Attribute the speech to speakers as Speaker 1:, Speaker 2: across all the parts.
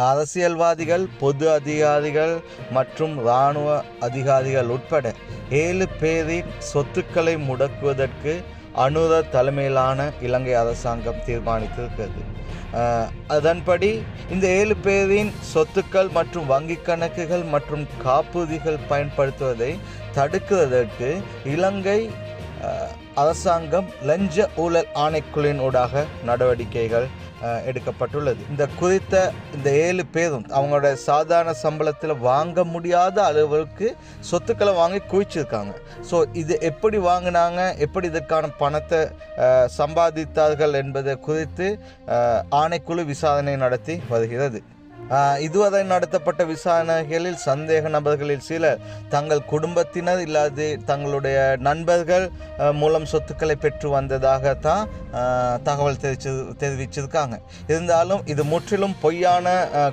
Speaker 1: அரசியல்வாதிகள் பொது அதிகாரிகள் மற்றும் இராணுவ அதிகாரிகள் உட்பட ஏழு பேரின் சொத்துக்களை முடக்குவதற்கு அனுர தலைமையிலான இலங்கை அரசாங்கம் தீர்மானித்திருக்கிறது. அதன்படி இந்த ஏழு பேரின் சொத்துக்கள் மற்றும் வங்கிக் கணக்குகள் மற்றும் காப்புறுதிகள் பயன்படுத்துவதை தடுக்கிறதற்கு இலங்கை அரசாங்கம் லஞ்ச ஊழல் ஆணைக்குழுவினூடாக நடவடிக்கைகள் எடுக்கப்பட்டுள்ளது. இந்த குறித்த இந்த ஏழு பேரும் அவங்களோட சாதாரண சம்பளத்தில் வாங்க முடியாத அளவுக்கு சொத்துக்களை வாங்கி குவிச்சிருக்காங்க. ஸோ இது எப்படி வாங்கினாங்க எப்படி இதற்கான பணத்தை சம்பாதித்தார்கள் என்பதை குறித்து ஆணைக்குழு விசாரணை நடத்தி வருகிறது. இதுவரை நடத்தப்பட்ட விசாரணைகளில் சந்தேக நபர்களில் சிலர் தங்கள் குடும்பத்தினர் இல்லாது தங்களுடைய நண்பர்கள் மூலம் சொத்துக்களை பெற்று வந்ததாகத்தான் தான் தகவல் தெரிவிச்சு தெரிவிச்சிருக்காங்க. இருந்தாலும் இது முற்றிலும் பொய்யான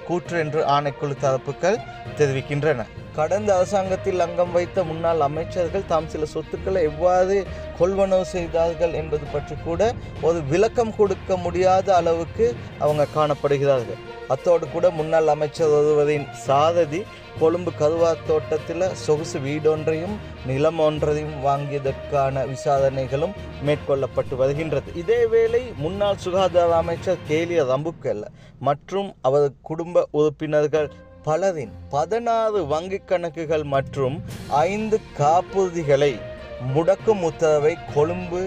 Speaker 1: கூற்று என்று ஆணைக்குழு தரப்புகள் தெரிவிக்கின்றன. கடந்த அரசாங்கத்தில் அங்கம் வைத்த முன்னாள் அமைச்சர்கள் தாம் சில சொத்துக்களை எவ்வாறு கொள்வனவு செய்தார்கள் என்பது பற்றி கூட ஒரு விளக்கம் கொடுக்க முடியாத அளவுக்கு அவங்க காணப்படுகிறார்கள். அத்தோடு கூட முன்னாள் அமைச்சர் ஒருவரின் சாரதி கொழும்பு கருவார் தோட்டத்தில் சொகுசு வீடொன்றையும் நிலம் ஒன்றையும் வாங்கியதற்கான விசாரணைகளும் மேற்கொள்ளப்பட்டு வருகின்றது. இதேவேளை முன்னாள் சுகாதார அமைச்சர் கேலிய ரம்புக்கெல்ல மற்றும் அவரது குடும்ப உறுப்பினர்கள் பலரின் பதினாறு வங்கிக் கணக்குகள் மற்றும் ஐந்து காப்புறுதிகளை முடக்கும் உத்தரவை கொழும்பு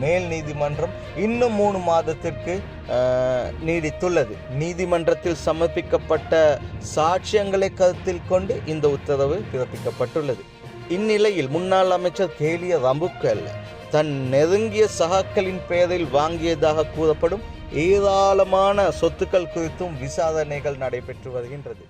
Speaker 1: மேல் நீதிமன்றம் இன்னும் மூணு மாதத்திற்கு நீடித்துள்ளது. நீதிமன்றத்தில் சமர்ப்பிக்கப்பட்ட சாட்சியங்களை கருத்தில் கொண்டு இந்த உத்தரவு பிறப்பிக்கப்பட்டுள்ளது. இந்நிலையில் முன்னாள் அமைச்சர் கேலிய ரம்புக்கல் தன் நெருங்கிய சகாக்களின் பெயரில் வாங்கியதாக கூறப்படும் ஏராளமான சொத்துக்கள் குறித்தும் விசாரணைகள் நடைபெற்று வருகின்றது.